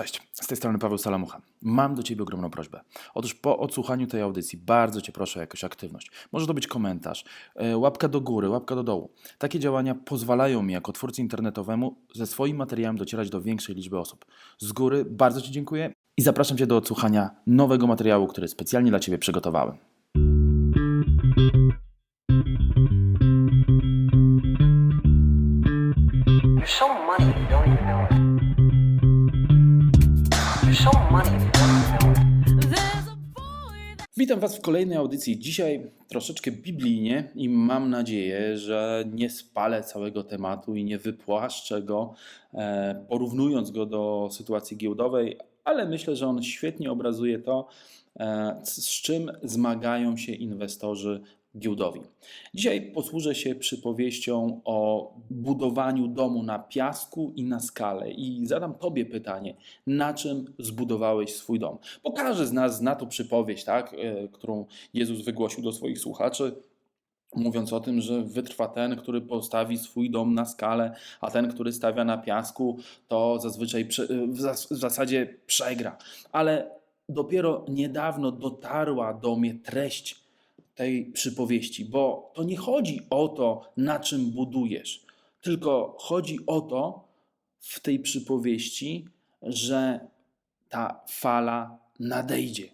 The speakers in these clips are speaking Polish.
Cześć, z tej strony Paweł Salamucha. Mam do Ciebie ogromną prośbę. Otóż po odsłuchaniu tej audycji bardzo Cię proszę o jakąś aktywność. Może to być komentarz, e, łapka do góry, łapka do dołu. Takie działania pozwalają mi jako twórcy internetowemu ze swoim materiałem docierać do większej liczby osób. Z góry bardzo Ci dziękuję i zapraszam Cię do odsłuchania nowego materiału, który specjalnie dla Ciebie przygotowałem. Witam Was w kolejnej audycji. Dzisiaj troszeczkę biblijnie i mam nadzieję, że nie spalę całego tematu i nie wypłaszczę go, e, porównując go do sytuacji giełdowej, ale myślę, że on świetnie obrazuje to, e, z czym zmagają się inwestorzy giełdowi. Dzisiaj posłużę się przypowieścią o budowaniu domu na piasku i na skale i zadam Tobie pytanie, na czym zbudowałeś swój dom? Bo każdy z nas zna tą przypowieść, tak, e, którą Jezus wygłosił do swoich słuchaczy, mówiąc o tym, że wytrwa ten, który postawi swój dom na skale, a ten, który stawia na piasku, to zazwyczaj zas, w zasadzie przegra. Ale dopiero niedawno dotarła do mnie treść tej przypowieści, bo to nie chodzi o to, na czym budujesz, tylko chodzi o to w tej przypowieści, że ta fala nadejdzie.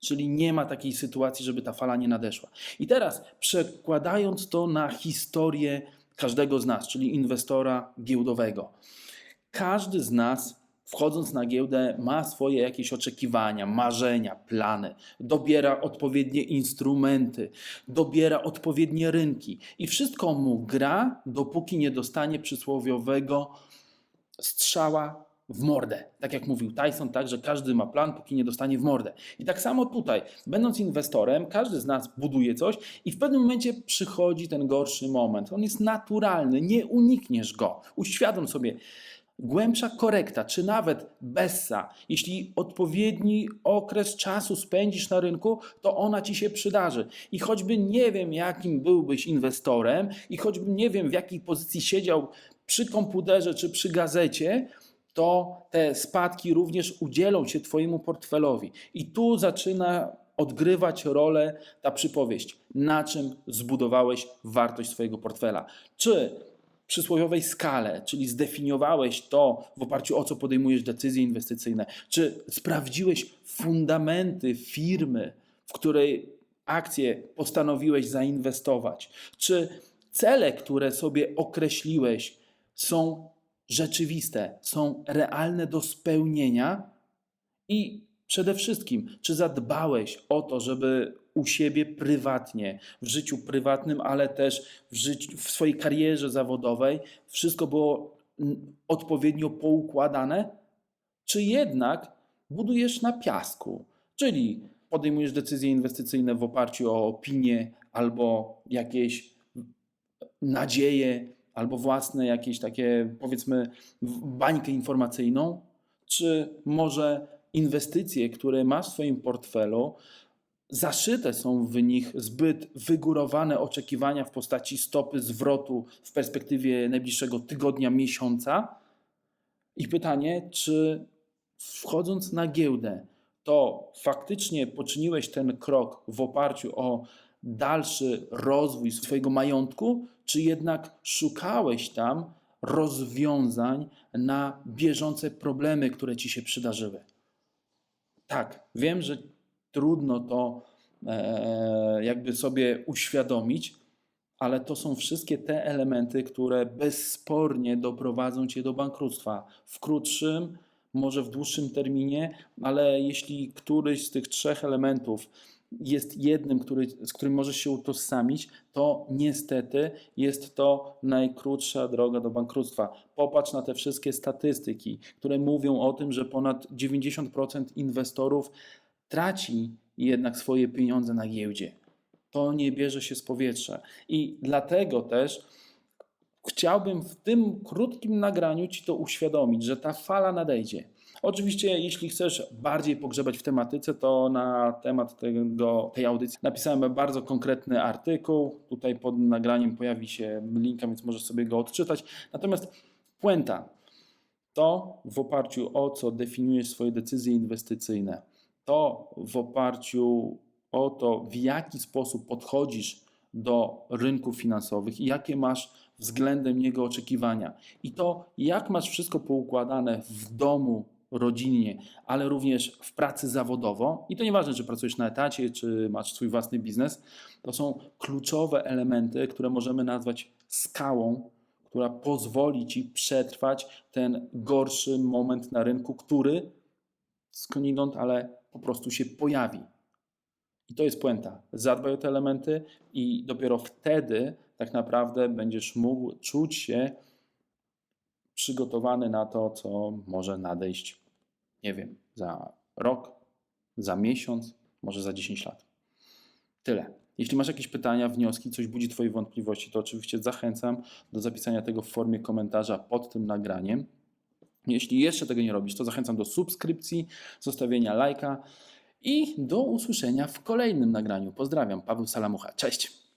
Czyli nie ma takiej sytuacji, żeby ta fala nie nadeszła. I teraz przekładając to na historię każdego z nas, czyli inwestora giełdowego. Każdy z nas, wchodząc na giełdę, ma swoje jakieś oczekiwania, marzenia, plany, dobiera odpowiednie instrumenty, dobiera odpowiednie rynki i wszystko mu gra, dopóki nie dostanie przysłowiowego strzała w mordę. Tak jak mówił Tyson, tak, że każdy ma plan, póki nie dostanie w mordę. I tak samo tutaj, będąc inwestorem, każdy z nas buduje coś i w pewnym momencie przychodzi ten gorszy moment. On jest naturalny, nie unikniesz go. Uświadom sobie, głębsza korekta, czy nawet bessa, jeśli odpowiedni okres czasu spędzisz na rynku, to ona ci się przydarzy. I choćby nie wiem, jakim byłbyś inwestorem, i choćby nie wiem, w jakiej pozycji siedział przy komputerze czy przy gazecie, to te spadki również udzielą się Twojemu portfelowi. I tu zaczyna odgrywać rolę ta przypowieść, na czym zbudowałeś wartość swojego portfela. Czy przysłowiowej skale, czyli zdefiniowałeś to, w oparciu o co podejmujesz decyzje inwestycyjne, czy sprawdziłeś fundamenty firmy, w której akcje postanowiłeś zainwestować, czy cele, które sobie określiłeś, są rzeczywiste, są realne do spełnienia? I przede wszystkim, czy zadbałeś o to, żeby u siebie prywatnie, w życiu prywatnym, ale też w, życiu, w swojej karierze zawodowej, wszystko było odpowiednio poukładane? Czy jednak budujesz na piasku, czyli podejmujesz decyzje inwestycyjne w oparciu o opinie albo jakieś nadzieje, albo własne jakieś takie, powiedzmy, bańkę informacyjną, czy może inwestycje, które masz w swoim portfelu, zaszyte są w nich zbyt wygórowane oczekiwania w postaci stopy zwrotu w perspektywie najbliższego tygodnia, miesiąca. I pytanie, czy wchodząc na giełdę, to faktycznie poczyniłeś ten krok w oparciu o dalszy rozwój swojego majątku, czy jednak szukałeś tam rozwiązań na bieżące problemy, które ci się przydarzyły? Tak, wiem, że trudno to e, jakby sobie uświadomić, ale to są wszystkie te elementy, które bezspornie doprowadzą cię do bankructwa. W krótszym, może w dłuższym terminie, ale jeśli któryś z tych trzech elementów jest jednym, który, z którym możesz się utożsamić, to niestety jest to najkrótsza droga do bankructwa. Popatrz na te wszystkie statystyki, które mówią o tym, że ponad 90% inwestorów traci jednak swoje pieniądze na giełdzie. To nie bierze się z powietrza. I dlatego też chciałbym w tym krótkim nagraniu Ci to uświadomić, że ta fala nadejdzie. Oczywiście, jeśli chcesz bardziej pogrzebać w tematyce, to na temat tego, tej audycji napisałem bardzo konkretny artykuł. Tutaj pod nagraniem pojawi się link, więc możesz sobie go odczytać. Natomiast puenta To w oparciu o co definiujesz swoje decyzje inwestycyjne, to w oparciu o to, w jaki sposób podchodzisz do rynków finansowych i jakie masz względem niego oczekiwania, i to, jak masz wszystko poukładane w domu, rodzinnie, ale również w pracy zawodowo, i to nieważne, czy pracujesz na etacie, czy masz swój własny biznes, to są kluczowe elementy, które możemy nazwać skałą, która pozwoli ci przetrwać ten gorszy moment na rynku, który skądinąd, ale po prostu się pojawi. I to jest puenta. Zadbaj o te elementy i dopiero wtedy tak naprawdę będziesz mógł czuć się przygotowany na to, co może nadejść, nie wiem, za rok, za miesiąc, może za 10 lat. Tyle. Jeśli masz jakieś pytania, wnioski, coś budzi Twoje wątpliwości, to oczywiście zachęcam do zapisania tego w formie komentarza pod tym nagraniem. Jeśli jeszcze tego nie robisz, to zachęcam do subskrypcji, zostawienia lajka i do usłyszenia w kolejnym nagraniu. Pozdrawiam, Paweł Salamucha. Cześć!